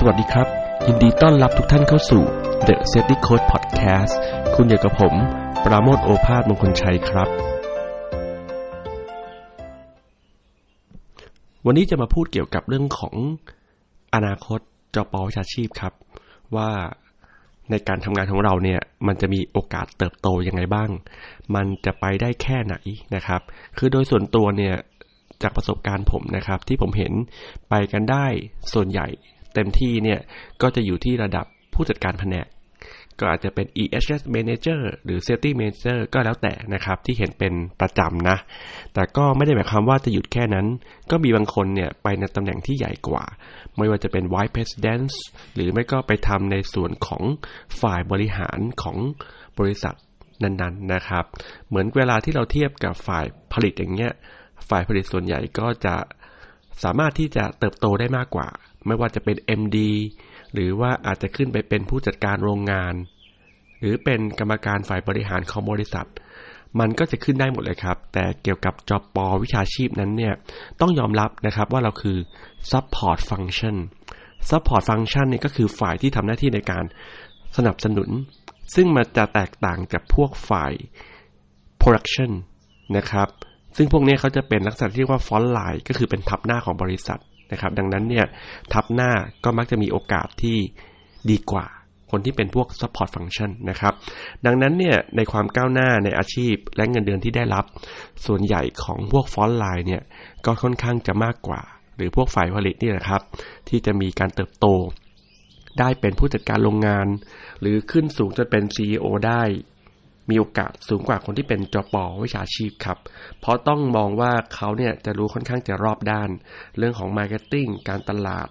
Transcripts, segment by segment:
สวัสดีครับ ยินดีต้อนรับทุกท่านเข้าสู่ The Safety Code Podcast คุณอยู่กับผม ปราโมทโอภาสมงคลชัยครับ วันนี้จะมาพูดเกี่ยวกับเรื่องของอนาคตจอปอวิชาชีพครับ ว่าในการทำงานของเราเนี่ย มันจะมีโอกาสเติบโตยังไงบ้าง มันจะไปได้แค่ไหนนะครับ คือโดยส่วนตัวเนี่ยจากประสบการณ์ผมนะครับ ที่ผมเห็นไปกันได้ส่วนใหญ่ เต็มที่เนี่ย ก็จะอยู่ที่ระดับผู้จัดการแผนก ก็อาจจะเป็น EHS Manager หรือ Safety Manager ก็แล้วแต่นะครับ ที่เห็นเป็นประจำนะ แต่ก็ไม่ได้หมายความว่าจะหยุดแค่นั้น ก็มีบางคนเนี่ย ไปในตำแหน่งที่ใหญ่กว่า ไม่ว่าจะเป็น Vice President หรือไม่ก็ไปทำในส่วนของฝ่ายบริหารของบริษัทนั้นๆนะครับ เหมือนเวลาที่เราเทียบกับฝ่ายผลิตอย่างเงี้ย ฝ่ายผลิตส่วนใหญ่ก็จะ สามารถที่จะเติบโตได้มากกว่า ไม่ว่าจะเป็น MD หรือว่าอาจจะขึ้นไปเป็นผู้จัดการโรงงาน หรือเป็นกรรมการฝ่ายบริหารของบริษัท มันก็จะขึ้นได้หมดเลยครับ แต่เกี่ยวกับจอปอวิชาชีพนั้นเนี่ย ต้องยอมรับนะครับว่าเราคือ support function support function นี่ก็คือฝ่ายที่ทำหน้าที่ในการสนับสนุน ซึ่งมันจะแตกต่างจากพวกฝ่าย production นะครับ ซึ่งพวกนี้เขาจะเป็นลักษณะที่เรียกว่าฟอนต์ไลน์ก็คือเป็นทับหน้าของบริษัทนะครับ ดังนั้นเนี่ยทับหน้าก็มักจะมีโอกาสที่ดีกว่า คนที่เป็นพวก support function นะครับ ดังนั้นเนี่ยในความก้าวหน้าในอาชีพและเงินเดือนที่ได้รับ ส่วนใหญ่ของพวกฟอนต์ไลน์เนี่ยก็ค่อนข้างจะมากกว่า หรือพวกฝ่ายผลิตนี่นะครับ ที่จะมีการเติบโตได้เป็นผู้จัดการโรงงาน หรือขึ้นสูงจนเป็น CEO ได้ มีโอกาสสูงกว่าคนที่เป็นจปวิชาชีพครับ เพราะต้องมองว่าเขาเนี่ยจะรู้ค่อนข้างจะรอบด้าน เรื่องของมาร์เก็ตติ้งการตลาด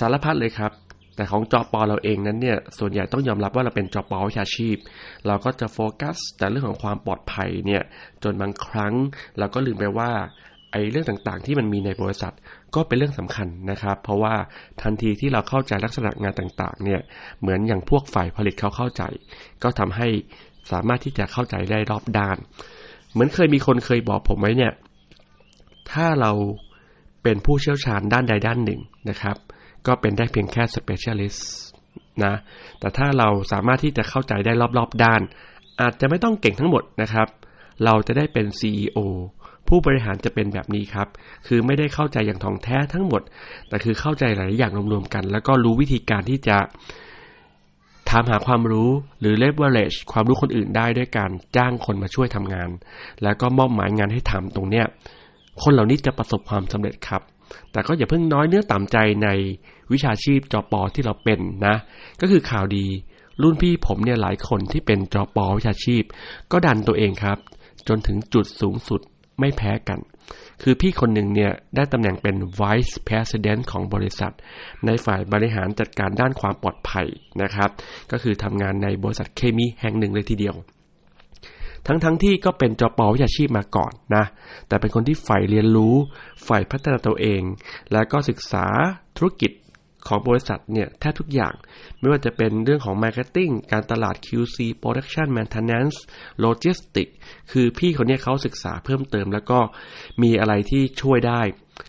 สารพัดเลยครับ แต่ของจอปอเราเองนั้นเนี่ยส่วนใหญ่ต้องยอมรับว่าเราเป็นจอปอวิชาชีพ เราก็จะโฟกัส แต่เรื่องของความปลอดภัยเนี่ยจนบางครั้งเราก็ลืมไปว่าไอ้เรื่องต่างๆที่มันมีในบริษัทก็เป็นเรื่องสำคัญนะครับ เพราะว่าทันทีที่เราเข้าใจลักษณะงานต่างๆเนี่ยเหมือนอย่างพวกฝ่ายผลิตเขาเข้าใจ ก็ทำให้ สามารถที่จะเข้าใจได้รอบด้าน เหมือนเคยมีคนเคยบอกผมไว้เนี่ย ถ้าเราเป็นผู้เชี่ยวชาญด้านใดด้านหนึ่งนะครับ ก็เป็นได้เพียงแค่ specialist นะ แต่ถ้าเราสามารถที่จะเข้าใจได้รอบๆด้าน อาจจะไม่ต้องเก่งทั้งหมดนะครับ เราจะได้เป็น CEO ผู้บริหารจะเป็นแบบนี้ครับ คือไม่ได้เข้าใจอย่างท่องแท้ทั้งหมด แต่คือเข้าใจหลายอย่างรวมๆกัน แล้วก็รู้วิธีการที่จะามหาความรู้หรือ leverage ความรู้คนอื่นได้ด้วยการจ้างคนมาช่วยทำงาน แล้วก็มอบหมายงานให้ทำตรงเนี้ยคนเหล่านี้จะประสบความสำเร็จครับ แต่ก็อย่าเพิ่งน้อยเนื้อต่ำใจในวิชาชีพจอปอที่เราเป็นนะ ก็คือข่าวดี รุ่นพี่ผมเนี่ยหลายคนที่เป็นจอปอวิชาชีพ ก็ดันตัวเองครับ จนถึงจุดสูงสุดไม่แพ้กัน คือพี่คนหนึ่งเนี่ยได้ตำแหน่งเป็น Vice President ของบริษัท ในฝ่ายบริหารจัดการด้านความปลอดภัยนะครับ ก็คือทำงานในบริษัทเคมีแห่งหนึ่งเลยทีเดียวทั้งๆทที่ก็เป็นจอปอวิชาชีพมาก่อนนะ แต่เป็นคนที่ใฝ่เรียนรู้ ใฝ่พัฒนาตัวเอง แล้วก็ศึกษาธุรกิจ ของบริษัทเนี่ยแทบทุกอย่าง ไม่ว่าจะเป็นเรื่องของ Marketing การตลาด QC Production Maintenance Logistics คือพี่คนนี้เขาศึกษาเพิ่มเติมแล้วก็มีอะไรที่ช่วยได้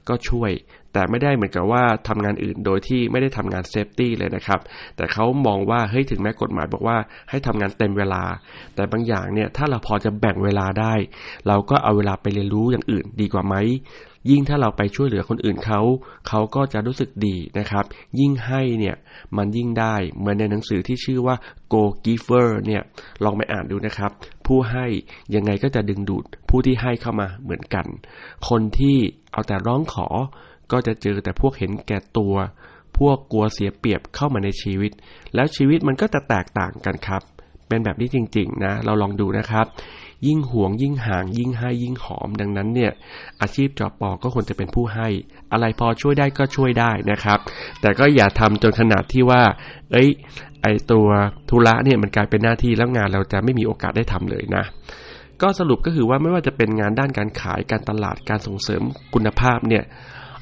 ก็ช่วย แต่ไม่ได้เหมือนกับว่าทำงานอื่นโดยที่ไม่ได้ทำงานเซฟตี้เลยนะครับ แต่เขามองว่าเฮ้ยถึงแม้กฎหมายบอกว่าให้ทำงานเต็มเวลา แต่บางอย่างเนี่ยถ้าเราพอจะแบ่งเวลาได้ เราก็เอาเวลาไปเรียนรู้อย่างอื่นดีกว่าไหมยิ่งถ้าเราไปช่วยเหลือคนอื่นเขา เขาก็จะรู้สึกดีนะครับ ยิ่งให้เนี่ยมันยิ่งได้เหมือนในหนังสือที่ชื่อว่า Go Giver เนี่ยลองไปอ่านดูนะครับ ผู้ให้ยังไงก็จะดึงดูดผู้ที่ให้เข้ามาเหมือนกัน คนที่เอาแต่ร้องขอ ก็จะเจอแต่พวกเห็นแก่ตัว พวกกลัวเสียเปรียบเข้ามาในชีวิต แล้วชีวิตมันก็จะแตกต่างกันครับ เป็นแบบนี้จริงๆนะ เราลองดูนะครับ ยิ่งห่วงยิ่งห่าง ยิ่งให้ยิ่งหอม ดังนั้นเนี่ย อาชีพจอปอก็ควรจะเป็นผู้ให้ อะไรพอช่วยได้ก็ช่วยได้นะครับ แต่ก็อย่าทำจนขนาดที่ว่า เอ้ย ไอตัวธุระเนี่ยมันกลายเป็นหน้าที่แล้วงานเราจะไม่มีโอกาสได้ทำเลยนะก็สรุปก็คือว่าไม่ว่าจะเป็นงานด้านการขายการตลาดการส่งเสริมคุณภาพเนี่ย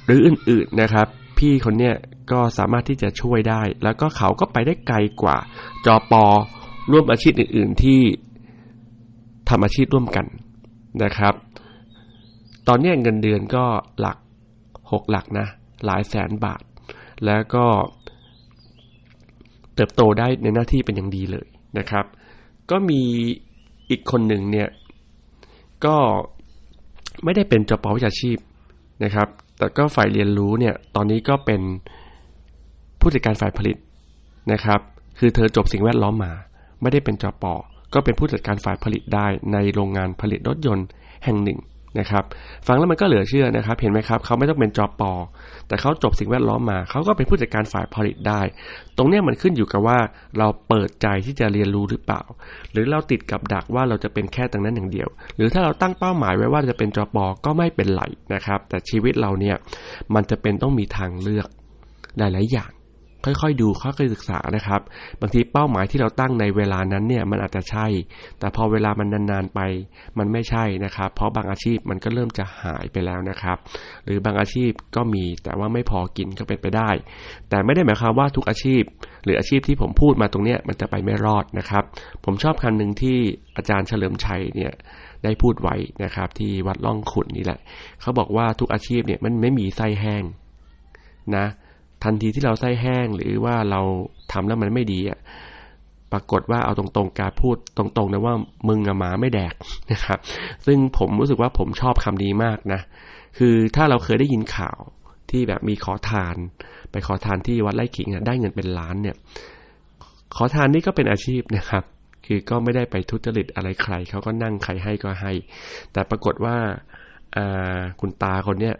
หรืออื่นๆนะครับ พี่คนเนี้ยก็สามารถที่จะช่วยได้ แล้วก็เขาก็ไปได้ไกลกว่าจอปอร่วมอาชีพอื่น ๆที่ทำอาชีพร่วมกันนะครับ ตอนนี้เงินเดือนก็หลักหกหลักนะ หลายแสนบาท แล้วก็ เติบโตได้ในหน้าที่เป็นอย่างดีเลยนะครับ ก็มีอีกคนหนึ่งเนี่ย ก็ไม่ได้เป็นจปวิชาชีพนะครับ แต่ก็ฝ่ายเรียนรู้เนี่ยตอนนี้ก็เป็นผู้จัดการฝ่ายผลิตนะครับ คือเธอจบสิ่งแวดล้อมมา ไม่ได้เป็นจปก็เป็นผู้จัดการฝ่ายผลิตได้ในโรงงานผลิตรถยนต์แห่งหนึ่ง นะครับฟังแล้วมันก็เหลือเชื่อนะครับ เห็นไหมครับเขาไม่ต้องเป็นจอปอแต่เขาจบสิ่งแวดล้อมมา เขาก็เป็นผู้จัดการฝ่ายผลิตได้ ตรงนี้มันขึ้นอยู่กับว่าเราเปิดใจที่จะเรียนรู้หรือเปล่า หรือเราติดกับดักว่าเราจะเป็นแค่ตรงนั้นอย่างเดียว หรือถ้าเราตั้งเป้าหมายไว้ว่าจะเป็นจอปอก็ไม่เป็นไรนะครับ แต่ชีวิตเราเนี่ยมันจะเป็นต้องมีทางเลือกหลาย ๆ อย่าง ค่อยๆดูค่อยๆศึกษานะครับ บางทีเป้าหมายที่เราตั้งในเวลานั้นเนี่ยมันอาจจะใช่ แต่พอเวลามันนานๆไปมันไม่ใช่นะครับ เพราะบางอาชีพมันก็เริ่มจะหายไปแล้วนะครับ หรือบางอาชีพก็มีแต่ว่าไม่พอกินก็เป็นไปได้ แต่ไม่ได้หมายความว่าทุกอาชีพ หรืออาชีพที่ผมพูดมาตรงนี้มันจะไปไม่รอดนะครับ ผมชอบคำหนึ่งที่อาจารย์เฉลิมชัยเนี่ยได้พูดไว้นะครับ ที่วัดล่องขุนนี่แหละ เขาบอกว่าทุกอาชีพเนี่ยมันไม่มีไส้แห้งนะ ทันทีที่เราไส้แห้งหรือว่าเราทำแล้วมันไม่ดีอะปรากฏว่าเอาตรงๆการพูดตรงๆนะว่ามึงอะหมาไม่แดกนะครับ ซึ่งผมรู้สึกว่าผมชอบคำนี้มากนะ คือถ้าเราเคยได้ยินข่าวที่แบบมีขอทาน ไปขอทานที่วัดไร่ขิงได้เงินเป็นล้านเนี่ย ขอทานนี่ก็เป็นอาชีพนะครับ คือก็ไม่ได้ไปทุจริตอะไรใครเขาก็นั่งใครให้ก็ให้ แต่ปรากฏว่าคุณตาคนเนี้ย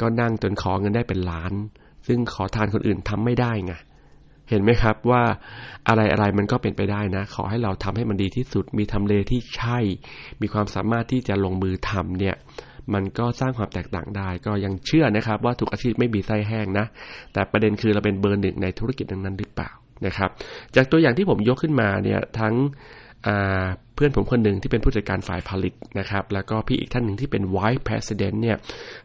ก็นั่งจนขอเงินได้เป็นล้าน ซึ่งขอทานคนอื่นทำไม่ได้ไงเห็นไหมครับว่าอะไรอะไรมันก็เป็นไปได้นะ ขอให้เราทำให้มันดีที่สุด มีทำเลที่ใช่ มีความสามารถที่จะลงมือทำเนี่ย มันก็สร้างความแตกต่างได้ ก็ยังเชื่อนะครับ ว่าทุกอาชีพไม่มีไส้แห้งนะ แต่ประเด็นคือเราเป็นเบอร์หนึ่งในธุรกิจนั้นหรือเปล่านะครับ จากตัวอย่างที่ผมยกขึ้นมาเนี่ยทั้ง เพื่อนผมคนหนึ่งที่เป็นผู้จัดการฝ่ายผลิตนะครับ แล้วก็พี่อีกท่านหนึ่งที่เป็น Vice President เนี่ย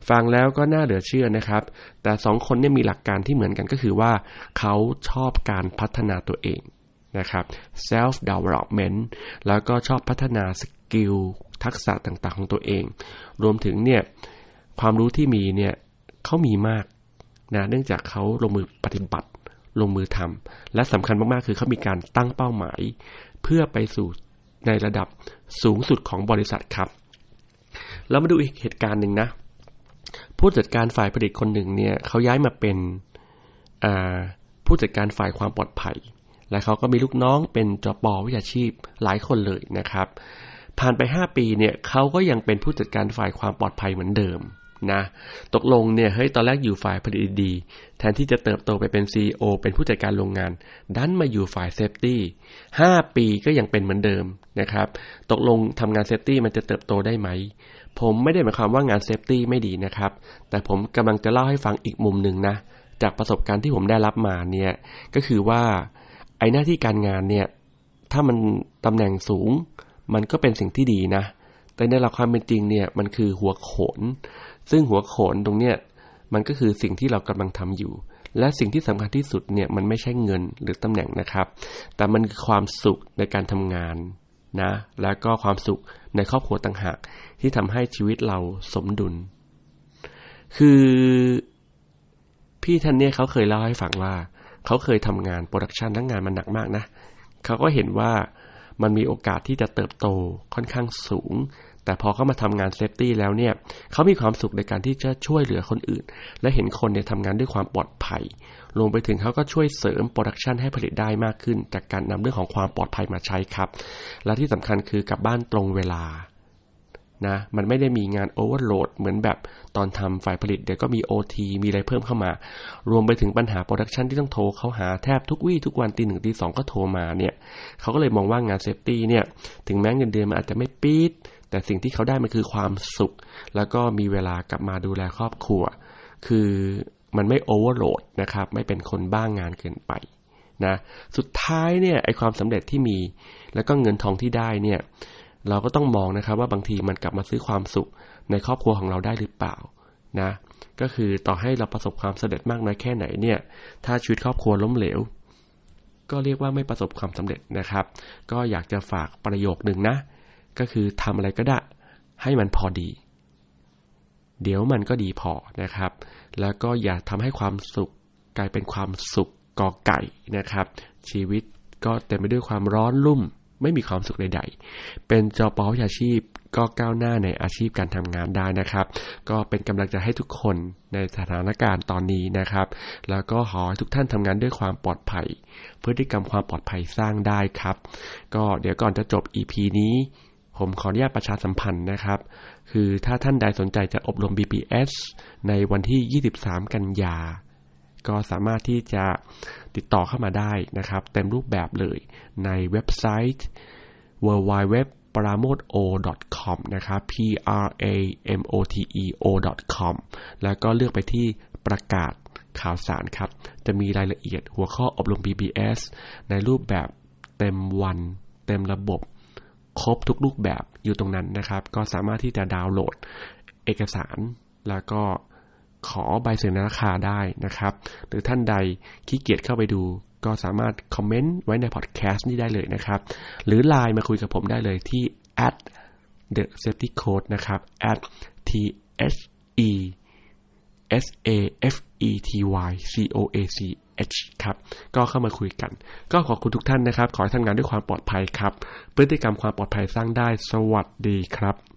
ฟังแล้วก็น่าเหลือเชื่อนะครับ แต่สองคนเนี่ยมีหลักการที่เหมือนกันก็คือว่า เขาชอบการพัฒนาตัวเองนะครับ self development แล้วก็ชอบพัฒนาสกิลทักษะต่างๆ ของตัวเอง รวมถึงเนี่ยความรู้ที่มีเนี่ยเขามีมากนะเนื่องจากเขาลงมือปฏิบัติลงมือทำและสำคัญมากๆ คือเขามีการตั้งเป้าหมาย เพื่อไปสู่ในระดับสูงสุดของบริษัทครับเรามาดูอีกเหตุการณ์หนึ่งนะ ผู้จัดการฝ่ายผลิตคนหนึ่งเนี่ยเขาย้ายมาเป็นผู้จัดการฝ่ายความปลอดภัย และเขาก็มีลูกน้องเป็นจปวิชาชีพหลายคนเลยนะครับ ผ่านไป 5 ปีเนี่ยเขาก็ยังเป็นผู้จัดการฝ่ายความปลอดภัยเหมือนเดิม นะตกลงเนี่ยเฮ้ยตอนแรกอยู่ฝ่ายผลิตดี แทนที่จะเติบโตไปเป็น CEO เป็นผู้จัดการโรงงาน ดันมาอยู่ฝ่ายเซฟตี้ห้าปีก็ยังเป็นเหมือนเดิมนะครับ ตกลงทำงานเซฟตี้มันจะเติบโตได้ไหม ผมไม่ได้หมายความว่างานเซฟตี้ไม่ดีนะครับ แต่ผมกำลังจะเล่าให้ฟังอีกมุมหนึ่งนะ จากประสบการณ์ที่ผมได้รับมาเนี่ย ก็คือว่าไอ้หน้าที่การงานเนี่ย ถ้ามันตำแหน่งสูง มันก็เป็นสิ่งที่ดีนะ แต่ในหลักความเป็นจริงเนี่ย มันคือหัวโขน ซึ่งหัวโขนตรงเนี้ยมันก็คือสิ่งที่เรากำลังทำอยู่ และสิ่งที่สำคัญที่สุดเนี่ยมันไม่ใช่เงินหรือตำแหน่งนะครับ แต่มันคือความสุขในการทำงานนะแล้วก็ความสุขในครอบครัวต่างหากที่ทำให้ชีวิตเราสมดุล คือพี่ท่านเนี่ยเขาเคยเล่าให้ฟังว่า เขาเคยทำงานโปรดักชันทั้งงานมันหนักมากนะเขาก็เห็นว่ามันมีโอกาสที่จะเติบโตค่อนข้างสูง แต่พอเขามาทำงานเซฟตี้แล้วเนี่ยเขามีความสุขในการที่จะช่วยเหลือคนอื่น และเห็นคนเนี่ยทำงานด้วยความปลอดภัยรวมไปถึงเขาก็ช่วยเสริมโปรดักชันให้ผลิตได้มากขึ้น จากการนำเรื่องของความปลอดภัยมาใช้ครับ และที่สำคัญคือกลับบ้านตรงเวลานะมันไม่ได้มีงานโอเวอร์โหลดเหมือนแบบตอนทำฝ่ายผลิตเดี๋ยวก็มี OT มีอะไรเพิ่มเข้ามา รวมไปถึงปัญหาโปรดักชันที่ต้องโทรเขาหาแทบทุกวี่ทุกวันตีหนึ่งตีสองก็โทรมาเนี่ยเขาก็เลยมองว่างานเซฟตี้เนี่ยถึงแม้เงินเดือนมันอาจจะไม่ปี๊ด แต่สิ่งที่เขาได้มันคือความสุข แล้วก็มีเวลากลับมาดูแลครอบครัว คือมันไม่โอเวอร์โหลดนะครับ ไม่เป็นคนบ้างงานเกินไปนะสุดท้ายเนี่ยไอความสำเร็จที่มี แล้วก็เงินทองที่ได้เนี่ยเราก็ต้องมองนะครับว่าบางทีมันกลับมาซื้อความสุขในครอบครัวของเราได้หรือเปล่านะก็คือต่อให้เราประสบความสำเร็จมากน้อยแค่ไหนเนี่ยถ้าชีวิตครอบครัวล้มเหลว ก็เรียกว่าไม่ประสบความสำเร็จนะครับ ก็อยากจะฝากประโยคหนึ่งนะ ก็คือทำอะไรก็ได้ให้มันพอดี เดี๋ยวมันก็ดีพอนะครับ แล้วก็อย่าทำให้ความสุขกลายเป็นความสุขกอไก่นะครับ ชีวิตก็เต็มไปด้วยความร้อนรุ่ม ไม่มีความสุขใดๆ เป็นจอปอวิชาชีพก็ก้าวหน้าในอาชีพการทำงานได้นะครับ ก็เป็นกำลังใจให้ทุกคนในสถานการณ์ตอนนี้นะครับ แล้วก็ขอให้ทุกท่านทำงานด้วยความปลอดภัย พฤติกรรมความปลอดภัยสร้างได้ครับ ก็เดี๋ยวก่อนจะจบ EP นี้ ผมขออนุญาตประชาสัมพันธ์นะครับ คือถ้าท่านใดสนใจจะอบรม BPS ในวันที่ 23 กันยา ก็สามารถที่จะติดต่อเข้ามาได้นะครับ เต็มรูปแบบเลยในเว็บไซต์ w w w p r a m o d o com นะครับ p r a m o t e o com แล้วก็เลือกไปที่ประกาศข่าวสารครับ จะมีรายละเอียดหัวข้ออบรม BBS ในรูปแบบเต็มวัน เต็มระบบ ครบทุกรูปแบบอยู่ตรงนั้นนะครับ ก็สามารถที่จะดาวน์โหลดเอกสาร แล้วก็ขอใบเสนอราคาได้นะครับ หรือท่านใดขี้เกียจเข้าไปดู ก็สามารถคอมเมนต์ไว้ในพอดแคสต์นี้ได้เลยนะครับ หรือไลน์มาคุยกับผมได้เลยที่ at the safety code นะครับ at t h e s a f e t y c o a c h ครับก็เข้ามาคุยกัน ก็ขอบคุณทุกท่านนะครับ ขอให้ทำงานด้วยความปลอดภัยครับ พฤติกรรมความปลอดภัยสร้างได้สวัสดีครับ